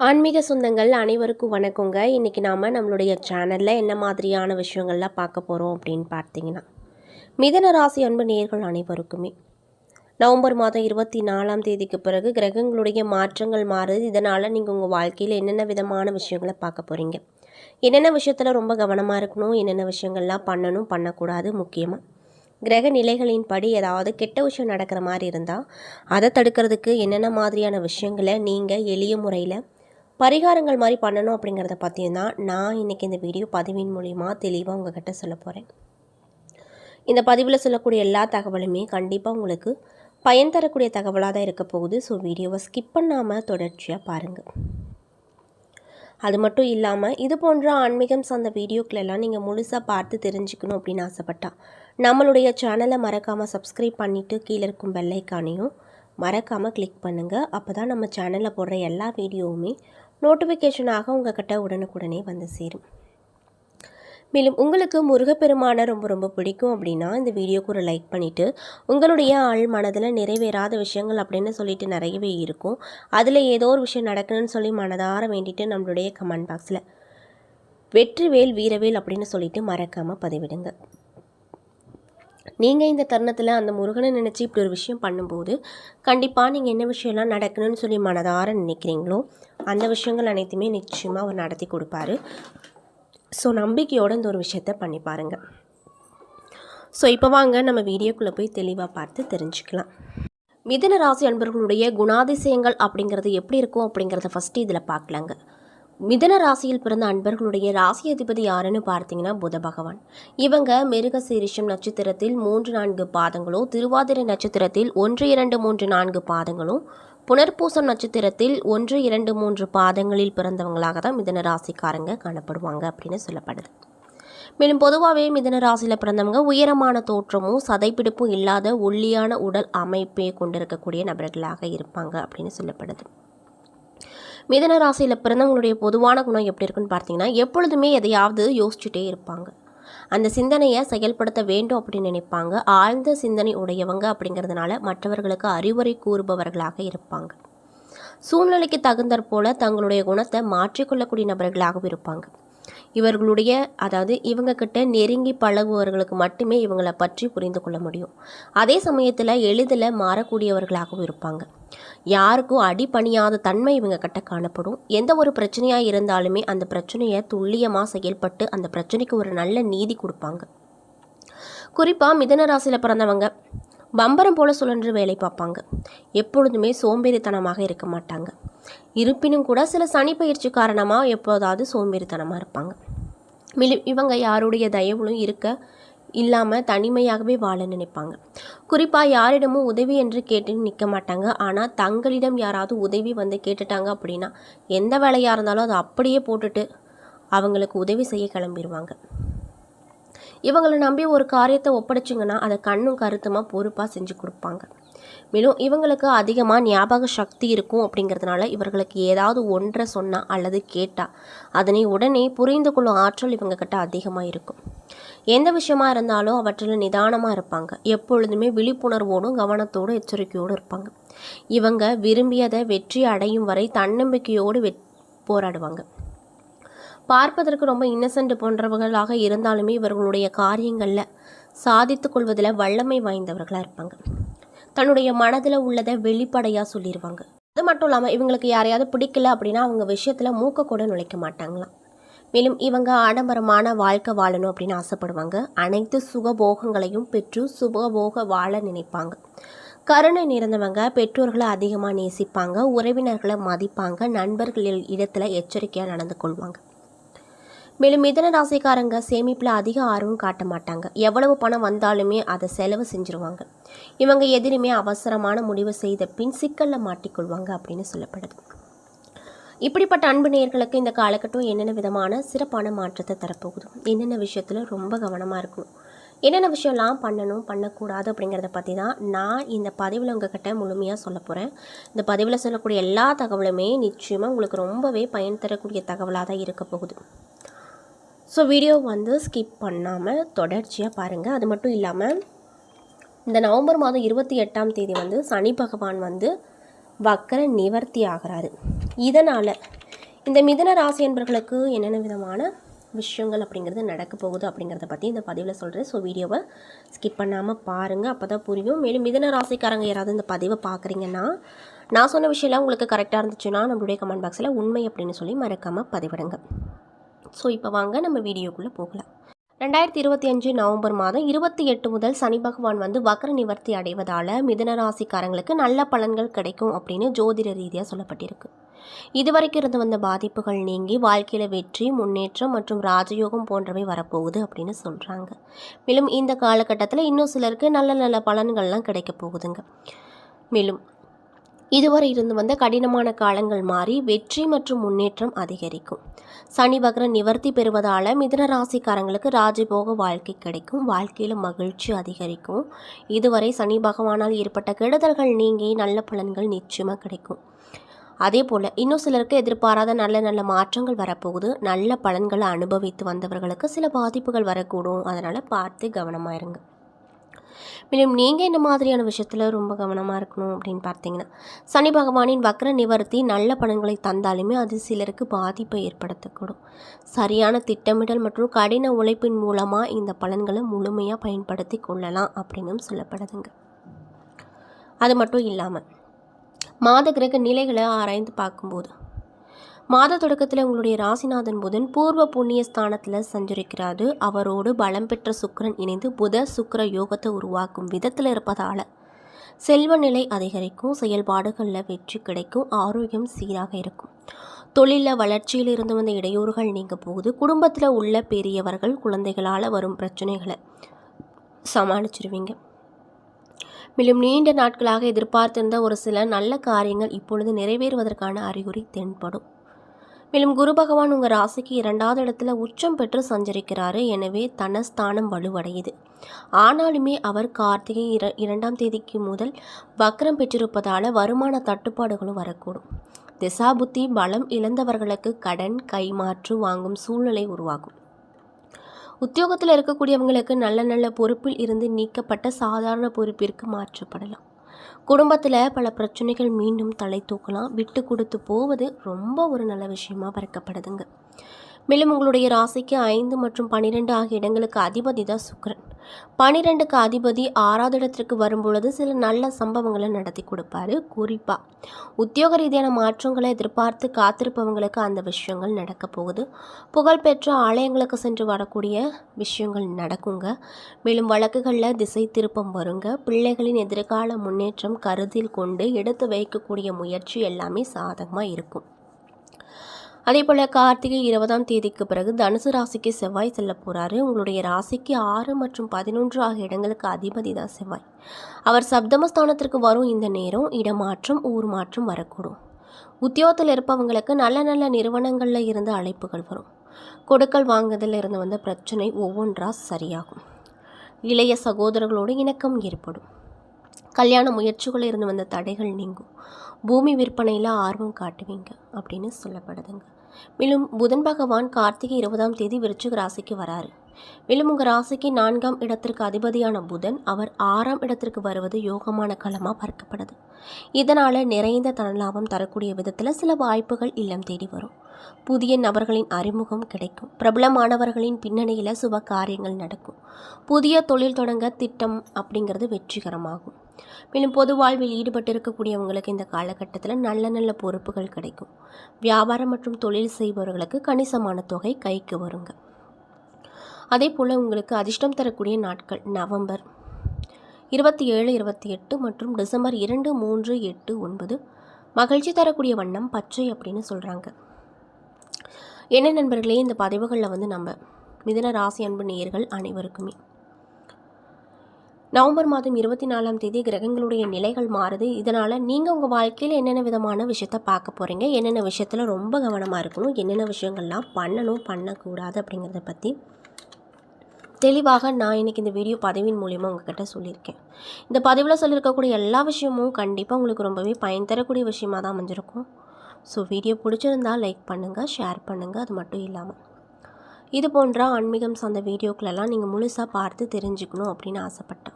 ஆன்மீக சொந்தங்கள் அனைவருக்கும் வணக்கங்க. இன்றைக்கி நாம் நம்மளுடைய சேனலில் என்ன மாதிரியான விஷயங்கள்லாம் பார்க்க போகிறோம் அப்படின்னு பார்த்தீங்கன்னா மிதன ராசி அன்பு நேர்கள் அனைவருக்குமே நவம்பர் மாதம் இருபத்தி நாலாம் தேதிக்கு பிறகு கிரகங்களுடைய மாற்றங்கள் மாறுது. இதனால் நீங்கள் உங்கள் வாழ்க்கையில் என்னென்ன விதமான விஷயங்களை பார்க்க போகிறீங்க என்னென்ன விஷயத்தில் ரொம்ப கவனமாக இருக்கணும்? என்னென்ன விஷயங்கள்லாம் பண்ணணும்? பண்ணக்கூடாது முக்கியமாக கிரக நிலைகளின் படி ஏதாவது கெட்ட விஷயம் நடக்கிற மாதிரி இருந்தால் அதை தடுக்கிறதுக்கு என்னென்ன மாதிரியான விஷயங்களை நீங்கள் எளிய முறையில் பரிகாரங்கள் மாதிரி பண்ணணும் அப்படிங்கிறத பற்றியும் தான் நான் இன்றைக்கி இந்த வீடியோ பதிவின் மூலிமா தெளிவாக உங்ககிட்ட சொல்ல போகிறேன் இந்த பதிவில் சொல்லக்கூடிய எல்லா தகவலுமே கண்டிப்பாக உங்களுக்கு பயன் தரக்கூடிய தகவலாக தான் இருக்க போகுது. ஸோ வீடியோவை ஸ்கிப் பண்ணாமல் தொடர்ச்சியாக பாருங்கள் அது மட்டும் இல்லாமல் இது போன்ற ஆன்மீகம் சார்ந்த வீடியோக்களெல்லாம் நீங்கள் முழுசாக பார்த்து தெரிஞ்சுக்கணும் அப்படின்னு ஆசைப்பட்டா நம்மளுடைய சேனலை மறக்காமல் சப்ஸ்கிரைப் பண்ணிவிட்டு கீழே இருக்கும் பெல்லைக்கானையும் மறக்காமல் கிளிக் பண்ணுங்கள் அப்போ தான் நம்ம சேனலில் போடுற எல்லா வீடியோவுமே நோட்டிஃபிகேஷனாக உங்ககிட்ட உடனுக்குடனே வந்து சேரும். மேலும் உங்களுக்கு முருகப்பெருமானை ரொம்ப ரொம்ப பிடிக்கும் அப்படின்னா இந்த வீடியோக்கு ஒரு லைக் பண்ணிவிட்டு உங்களுடைய ஆள் மனதில் நிறைவேறாத விஷயங்கள் அப்படின்னு சொல்லிட்டு நிறையவே இருக்கும். அதில் ஏதோ ஒரு விஷயம் நடக்கணும்னு சொல்லி மனதார வேண்டிட்டு நம்மளுடைய கமெண்ட் பாக்ஸில் வெற்றிவேல் வீரவேல் அப்படின்னு சொல்லிட்டு மறக்காமல் பதிவிடுங்க. நீங்கள் இந்த தருணத்தில் அந்த முருகனை நினச்சி இப்படி ஒரு விஷயம் பண்ணும்போது கண்டிப்பாக நீங்கள் என்ன விஷயம்லாம் நடக்கணும்னு சொல்லி மனதார நினைக்கிறீங்களோ அந்த விஷயங்கள் அனைத்துமே நிச்சயமாக அவர் நடத்தி கொடுப்பாரு. ஸோ நம்பிக்கையோடு இந்த ஒரு விஷயத்த பண்ணி பாருங்கள் ஸோ இப்போ வாங்க நம்ம வீடியோக்குள்ளே போய் தெளிவாக பார்த்து தெரிஞ்சுக்கலாம். மிதன ராசி அன்பர்களுடைய குணாதிசயங்கள் அப்படிங்கிறது எப்படி இருக்கும் அப்படிங்கிறத ஃபஸ்ட்டு இதில் பார்க்கலாங்க. மிதன ராசியில் பிறந்த அன்பர்களுடைய ராசி அதிபதி யாருன்னு பார்த்தீங்கன்னா புத பகவான். இவங்க மிருக சீரிஷம் நட்சத்திரத்தில் மூன்று நான்கு பாதங்களும் திருவாதிரை நட்சத்திரத்தில் ஒன்று இரண்டு மூன்று நான்கு பாதங்களும் புனர்பூசம் நட்சத்திரத்தில் ஒன்று இரண்டு மூன்று பாதங்களில் பிறந்தவங்களாக தான் மிதன ராசிக்காரங்க காணப்படுவாங்க அப்படின்னு சொல்லப்படுது. மேலும் பொதுவாகவே மிதன ராசியில் பிறந்தவங்க உயரமான தோற்றமும் சதைப்பிடிப்பும் இல்லாத ஒல்லியான உடல் அமைப்பை கொண்டிருக்கக்கூடிய நபர்களாக இருப்பாங்க அப்படின்னு சொல்லப்படுது. மிதன ராசியில் பிறந்தவங்களுடைய பொதுவான குணம் எப்படி இருக்குன்னு பார்த்தீங்கன்னா எப்பொழுதுமே எதையாவது யோசிச்சுட்டே இருப்பாங்க. அந்த சிந்தனையை செயல்படுத்த வேண்டும் அப்படின்னு நினைப்பாங்க. ஆழ்ந்த சிந்தனை உடையவங்க அப்படிங்கிறதுனால மற்றவர்களுக்கு அறிவுரை கூறுபவர்களாக இருப்பாங்க. சூழ்நிலைக்கு தகுந்தாற் போல தங்களுடைய குணத்தை மாற்றிக்கொள்ளக்கூடிய நபர்களாகவும் இருப்பாங்க. இவர்களுடைய அதாவது இவங்க கிட்ட நெருங்கி பழகுவவர்களுக்கு மட்டுமே இவங்களை பற்றி புரிந்து கொள்ள முடியும். அதே சமயத்தில் எளிதில் மாறக்கூடியவர்களாகவும் இருப்பாங்க. யாருக்கும் அடிபணியாத தன்மை இவங்க கிட்ட காணப்படும். எந்த ஒரு பிரச்சனையாக இருந்தாலுமே அந்த பிரச்சனையை துல்லியமாக செயல்பட்டு அந்த பிரச்சனைக்கு ஒரு நல்ல நீதி கொடுப்பாங்க. குறிப்பாக மிதன ராசியில் பிறந்தவங்க பம்பரம் போல சுழன்று வேலை பார்ப்பாங்க. எப்பொழுதுமே சோம்பேறித்தனமாக இருக்க மாட்டாங்க. இருப்பினும் கூட சில சனி பயிற்சி காரணமாக எப்போதாவது சோம்பேறித்தனமாக இருப்பாங்க. மிலி இவங்க யாருடைய தயவுகளும் இருக்க இல்லாமல் தனிமையாகவே வாழ நினைப்பாங்க. குறிப்பாக யாரிடமும் உதவி என்று கேட்டு நிற்க மாட்டாங்க. ஆனால் தங்களிடம் யாராவது உதவி வந்து கேட்டுட்டாங்க அப்படின்னா எந்த வேலையாக இருந்தாலும் அதை அப்படியே போட்டுட்டு அவங்களுக்கு உதவி செய்ய கிளம்பிடுவாங்க இவங்களை நம்பி ஒரு காரியத்தை ஒப்படைச்சிங்கன்னா அதை கண்ணும் கருத்துமாக பொறுப்பாக செஞ்சு கொடுப்பாங்க. மேலும் இவங்களுக்கு அதிகமாக ஞாபக சக்தி இருக்கும் அப்படிங்கிறதுனால இவர்களுக்கு ஏதாவது ஒன்றை சொன்னால் அல்லது கேட்டால் அதனை உடனே புரிந்து கொள்ளும் ஆற்றல் இவங்கக்கிட்ட அதிகமாக இருக்கும். எந்த விஷயமா இருந்தாலும் அவற்றில் நிதானமாக இருப்பாங்க. எப்பொழுதுமே விழிப்புணர்வோடும் கவனத்தோடும் எச்சரிக்கையோடு இருப்பாங்க. இவங்க விரும்பியதை வெற்றி அடையும் வரை தன்னம்பிக்கையோடு வெ போராடுவாங்க. பார்ப்பதற்கு ரொம்ப இன்னசென்ட் போன்றவர்களாக இருந்தாலுமே இவர்களுடைய காரியங்களில் சாதித்து கொள்வதில் வல்லமை வாய்ந்தவர்களாக இருப்பாங்க. தன்னுடைய மனதில் உள்ளதை வெளிப்படையாக சொல்லிடுவாங்க அது மட்டும் இல்லாமல் இவங்களுக்கு யாரையாவது பிடிக்கல அப்படின்னா அவங்க விஷயத்தில் மூக்க கூட நுழைக்க மாட்டாங்களாம். மேலும் இவங்க ஆடம்பரமான வாழ்க்கை வாழணும் அப்படின்னு ஆசைப்படுவாங்க. அனைத்து சுகபோகங்களையும் பெற்று சுகபோக வாழ நினைப்பாங்க. கருணை நிறைந்தவங்க பெற்றோர்களை அதிகமாக நேசிப்பாங்க உறவினர்களை மதிப்பாங்க நண்பர்களில் இடத்துல எச்சரிக்கையாக நடந்து கொள்வாங்க. மேலும் மிதன ராசிக்காரங்க சேமிப்பில் அதிக ஆர்வம் காட்ட மாட்டாங்க. எவ்வளவு பணம் வந்தாலுமே அதை செலவு செஞ்சுருவாங்க. இவங்க எதிலுமே அவசரமான முடிவு செய்த பின் சிக்கலில் மாட்டிக்கொள்வாங்க அப்படின்னு சொல்லப்படுது. இப்படிப்பட்ட அன்பு நேயர்களுக்கு இந்த காலகட்டம் என்னென்ன விதமான சிறப்பான மாற்றத்தை தரப்போகுது? என்னென்ன விஷயத்தில் ரொம்ப கவனமாக இருக்கணும் என்னென்ன விஷயம்லாம் பண்ணணும் பண்ணக்கூடாது அப்படிங்கிறத பற்றி தான் நான் இந்த பதிவில் உங்ககிட்ட முழுமையாக சொல்ல போகிறேன் இந்த பதிவில் சொல்லக்கூடிய எல்லா தகவலுமே நிச்சயமாக உங்களுக்கு ரொம்பவே பயன் தரக்கூடிய தகவலாக தான் இருக்க போகுது. ஸோ வீடியோ வந்து ஸ்கிப் பண்ணாமல் தொடர்ச்சியாக பாருங்கள் அது மட்டும் இல்லாமல் இந்த நவம்பர் மாதம் இருபத்தி எட்டாம் தேதி வந்து சனி பகவான் வந்து வக்கர நிவர்த்தி ஆகிறாரு. இதனால் இந்த மிதன ராசி என்பர்களுக்கு என்னென்ன விதமான விஷயங்கள் அப்படிங்கிறது நடக்க போகுது அப்படிங்கிறத பற்றி இந்த பதிவில் சொல்கிறேன் ஸோ வீடியோவை ஸ்கிப் பண்ணாமல் பாருங்கள் அப்போ தான் புரியும். மேலும் மிதன ராசிக்காரங்க யாராவது இந்த பதிவை பார்க்குறீங்கன்னா நான் சொன்ன விஷயம்லாம் உங்களுக்கு கரெக்டாக இருந்துச்சுன்னா நம்மளுடைய கமெண்ட் பாக்ஸில் உண்மை அப்படின்னு சொல்லி மறக்காமல் பதிவிடுங்க. ஸோ இப்போ வாங்க நம்ம வீடியோக்குள்ளே போகலாம். ரெண்டாயிரத்தி இருபத்தி அஞ்சு நவம்பர் மாதம் இருபத்தி எட்டு முதல் சனி பகவான் வந்து வக்ர நிவர்த்தி அடைவதால் மிதன ராசிக்காரங்களுக்கு நல்ல பலன்கள் கிடைக்கும் அப்படின்னு ஜோதிட ரீதியாக சொல்லப்பட்டிருக்கு. இதுவரைக்கும் இருந்து வந்த பாதிப்புகள் நீங்கி வாழ்க்கையில் வெற்றி முன்னேற்றம் மற்றும் ராஜயோகம் போன்றவை வரப்போகுது அப்படின்னு சொல்கிறாங்க மேலும் இந்த காலகட்டத்தில் இன்னும் சிலருக்கு நல்ல நல்ல பலன்கள்லாம் கிடைக்க போகுதுங்க. மேலும் இதுவரை இருந்து வந்த கடினமான காலங்கள் மாறி வெற்றி மற்றும் முன்னேற்றம் அதிகரிக்கும். சனி வக்ர நிவர்த்தி பெறுவதால் மிதன ராசிக்காரங்களுக்கு ராஜபோக வாழ்க்கை கிடைக்கும் வாழ்க்கையில் மகிழ்ச்சி அதிகரிக்கும். இதுவரை சனி பகவானால் ஏற்பட்ட கெடுதல்கள் நீங்கி நல்ல பலன்கள் நிச்சயமாக கிடைக்கும். அதே போல் இன்னும் சிலருக்கு எதிர்பாராத நல்ல நல்ல மாற்றங்கள் வரப்போகுது. நல்ல பலன்களை அனுபவித்து வந்தவர்களுக்கு சில பாதிப்புகள் வரக்கூடும். அதனால் பார்த்து கவனமாக இருங்க. மேலும் நீங்கள் என்ன மாதிரியான விஷயத்தில் ரொம்ப கவனமாக இருக்கணும் அப்படின்னு பார்த்தீங்கன்னா சனி பகவானின் வக்ர நிவர்த்தி நல்ல பலன்களை தந்தாலுமே அது சிலருக்கு பாதிப்பை ஏற்படுத்தக்கூடும். சரியான திட்டமிடல் மற்றும் கடின உழைப்பின் மூலமாக இந்த பலன்களை முழுமையாக பயன்படுத்தி கொள்ளலாம் அப்படின்னும் சொல்லப்படுதுங்க. அது மட்டும் இல்லாமல் மாத கிரக நிலைகளை ஆராய்ந்து பார்க்கும்போது மாத தொடக்கத்தில் உங்களுடைய ராசிநாதன் புதன் பூர்வ புண்ணிய ஸ்தானத்தில் சஞ்சரிக்கிறாரு. அவரோடு பலம் பெற்ற சுக்கிரன் இணைந்து புத சுக்கர யோகத்தை உருவாக்கும் விதத்தில் இருப்பதால் செல்வ நிலை அதிகரிக்கும் செயல்பாடுகளில் வெற்றி கிடைக்கும் ஆரோக்கியம் சீராக இருக்கும். தொழிலில் வளர்ச்சியில் இருந்து வந்த இடையூறுகள் நீங்க போகுது. குடும்பத்தில் உள்ள பெரியவர்கள் குழந்தைகளால் வரும் பிரச்சனைகளை சமாளிச்சிருவீங்க. மேலும் நீண்ட நாட்களாக எதிர்பார்த்திருந்த ஒரு சில நல்ல காரியங்கள் இப்பொழுது நிறைவேறுவதற்கான அறிகுறி தென்படும். மேலும் குரு பகவான் உங்கள் ராசிக்கு இரண்டாவது இடத்துல உச்சம் பெற்று சஞ்சரிக்கிறாரு. எனவே தனஸ்தானம் வலுவடையுது. ஆனாலுமே அவர் கார்த்திகை இர இரண்டாம் தேதிக்கு முதல் வக்ரம் பெற்றிருப்பதால் வருமான தட்டுப்பாடுகளும் வரக்கூடும். திசாபுத்தி பலம் இழந்தவர்களுக்கு கடன் கைமாற்று வாங்கும் சூழ்நிலை உருவாகும். உத்தியோகத்தில் இருக்கக்கூடியவங்களுக்கு நல்ல நல்ல பொறுப்பில் இருந்து நீக்கப்பட்ட சாதாரண பொறுப்பிற்கு மாற்றப்படலாம். குடும்பத்தில் பல பிரச்சனைகள் மீண்டும் தலை தூக்கலாம். விட்டு கொடுத்து போவது ரொம்ப ஒரு நல்ல விஷயமா பறக்கப்படுதுங்க மேலும் உங்களுடைய ராசிக்கு ஐந்து மற்றும் பன்னிரெண்டு ஆகிய இடங்களுக்கு அதிபதி தான் சுக்கரன். பனிரெண்டுக்கு அதிபதி ஆறாவது இடத்திற்கு வரும்பொழுது சில நல்ல சம்பவங்களை நடத்தி கொடுப்பாரு. குறிப்பாக உத்தியோக ரீதியான மாற்றங்களை எதிர்பார்த்து காத்திருப்பவங்களுக்கு அந்த விஷயங்கள் நடக்க போகுது. புகழ்பெற்ற ஆலயங்களுக்கு சென்று வரக்கூடிய விஷயங்கள் நடக்குங்க. மேலும் வழக்குகளில் திசை திருப்பம் வருங்க. பிள்ளைகளின் எதிர்கால முன்னேற்றம் கருத்தில் கொண்டு எடுத்து வைக்கக்கூடிய முயற்சி எல்லாமே சாதகமாக இருக்கும். அதே போல் கார்த்திகை இருபதாம் தேதிக்கு பிறகு தனுசு ராசிக்கு செவ்வாய் செல்ல போகிறாரு உங்களுடைய ராசிக்கு ஆறு மற்றும் பதினொன்று ஆகிய இடங்களுக்கு அதிபதி தான் செவ்வாய். அவர் சப்தமஸ்தானத்திற்கு வரும் இந்த நேரம் இடமாற்றம் ஊர் மாற்றம் வரக்கூடும். உத்தியோகத்தில் இருப்பவங்களுக்கு நல்ல நல்ல நிறுவனங்களில் இருந்து அழைப்புகள் வரும். கொடுக்கல் வாங்குதல் இருந்து வந்த பிரச்சனை ஒவ்வொன்றா சரியாகும். இளைய சகோதரர்களோடு இணக்கம் ஏற்படும். கல்யாண முயற்சிகள் இருந்து வந்த தடைகள் நீங்கும். பூமி விற்பனையில் ஆர்வம் காட்டுவீங்க அப்படின்னு சொல்லப்படுதுங்க. மேலும் புதன் பகவான் கார்த்திகை இருபதாம் தேதி விருச்சிக ராசிக்கு வராரு. மேலும் உங்கள் ராசிக்கு நான்காம் இடத்திற்கு அதிபதியான புதன் அவர் ஆறாம் இடத்திற்கு வருவது யோகமான களமாக பார்க்கப்படுது. இதனால் நிறைந்த தனலாபம் தரக்கூடிய விதத்தில் சில வாய்ப்புகள் இல்லம் தேடி வரும். புதிய நபர்களின் அறிமுகம் கிடைக்கும். பிரபலமானவர்களின் பின்னணியில் சுப காரியங்கள் நடக்கும். புதிய தொழில் தொடங்க திட்டம் அப்படிங்கிறது வெற்றிகரமாகும். மேலும் பொது வாழ்வில் ஈடுபட்டு இருக்கக்கூடியவங்களுக்கு இந்த காலகட்டத்தில் நல்ல நல்ல பொறுப்புகள் கிடைக்கும். வியாபாரம் மற்றும் தொழில் செய்பவர்களுக்கு கணிசமான தொகை கைக்கு வருங்க. அதே போல் உங்களுக்கு அதிர்ஷ்டம் தரக்கூடிய நாட்கள் நவம்பர் இருபத்தி ஏழு இருபத்தி எட்டு மற்றும் டிசம்பர் இரண்டு மூன்று எட்டு ஒன்பது. மகிழ்ச்சி தரக்கூடிய வண்ணம் பச்சை அப்படின்னு சொல்கிறாங்க என்ன நண்பர்களே இந்த பதிவுகளில் வந்து நம்ம மிதன ராசி அன்பு நேயர்கள் அனைவருக்குமே நவம்பர் மாதம் இருபத்தி நாலாம் தேதி கிரகங்களுடைய நிலைகள் மாறுது. இதனால் நீங்கள் உங்கள் வாழ்க்கையில் என்னென்ன விதமான விஷயத்த பார்க்க போகிறீங்க என்னென்ன விஷயத்தில் ரொம்ப கவனமாக இருக்கணும்? என்னென்ன விஷயங்கள்லாம் பண்ணணும்? பண்ணக்கூடாது அப்படிங்கிறத பற்றி தெளிவாக நான் இன்றைக்கி இந்த வீடியோ பதிவின் மூலிமா உங்ககிட்ட சொல்லியிருக்கேன். இந்த பதிவில் சொல்லியிருக்கக்கூடிய எல்லா விஷயமும் கண்டிப்பாக உங்களுக்கு ரொம்பவே பயன் தரக்கூடிய விஷயமாக தான் அமைஞ்சிருக்கும். ஸோ வீடியோ பிடிச்சிருந்தால் லைக் பண்ணுங்கள் ஷேர் பண்ணுங்கள் அது மட்டும் இல்லாமல் இது போன்ற ஆன்மீகம் சார்ந்த வீடியோக்களெல்லாம் நீங்கள் முழுசாக பார்த்து தெரிஞ்சுக்கணும் அப்படின்னு ஆசைப்பட்டேன்.